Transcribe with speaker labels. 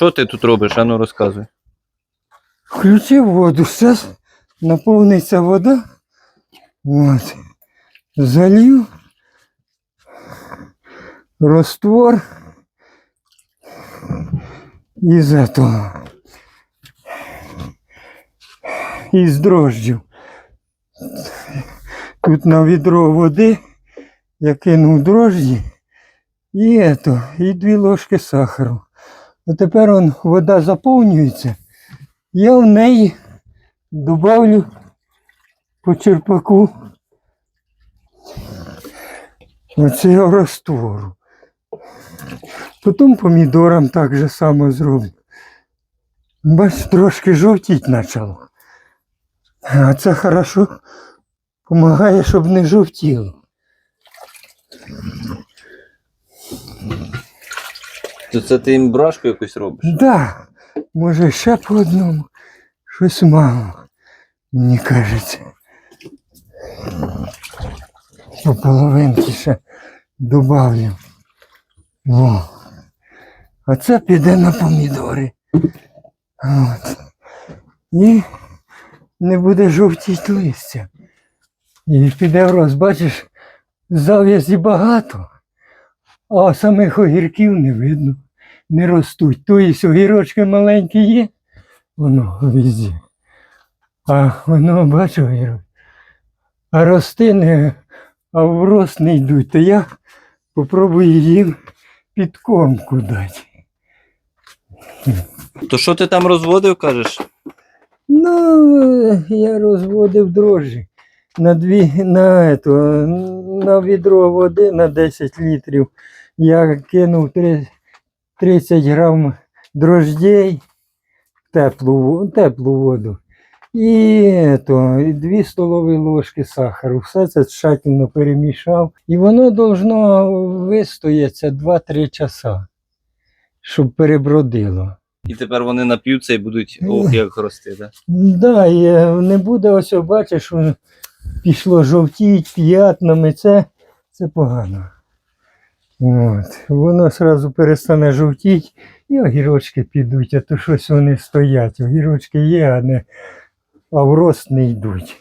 Speaker 1: Що ти тут робиш? Ану розказуй.
Speaker 2: Включив воду, зараз наповниться вода. От. Залью раствор із этого. Із дрожджів. Тут на відро води я кинув дрожджі і, ето, і дві ложки сахару. А тепер он, вода заповнюється. Я в неї добавлю по черпаку оцього раствору. Потім помідорам так же само зроблю. Бач, трошки жовтіть почало. А це хорошо допомагає, щоб не жовтіло.
Speaker 1: То це ти їм брашку якусь робиш?
Speaker 2: Да, може ще по одному. Щось мало, мені кажеться. По половинки ще добавлю. О. А це піде на помідори. От. І не буде жовтіть листя. І піде в рост, бачиш, зав'язі багато, а самих огірків не видно не ростуть. Тобто огірочки маленькі є, воно везде. А воно, бачу, огірок. А ростини, а в рост не йдуть. То я попробую їм підкормку дати.
Speaker 1: То що ти там розводив, кажеш?
Speaker 2: Ну, я розводив дрожжі на дві, на, ето, на відро води на 10 літрів. Я кинув 30 грам дрождей в теплу, теплу воду. І, ето, і 2 столові ложки сахару. Все це тщательно перемішав. І воно должно вистоятися 2-3 часа, щоб перебродило.
Speaker 1: І тепер вони нап'ються і будуть ох, як рости, так?
Speaker 2: Да, і е, не буде ось, бачиш, пішло жовтіть п'ятнами, це, це погано. От. Воно одразу перестане жовтіть і огірочки підуть, а то щось вони стоять. Огірочки є, а, не, а в рост не йдуть.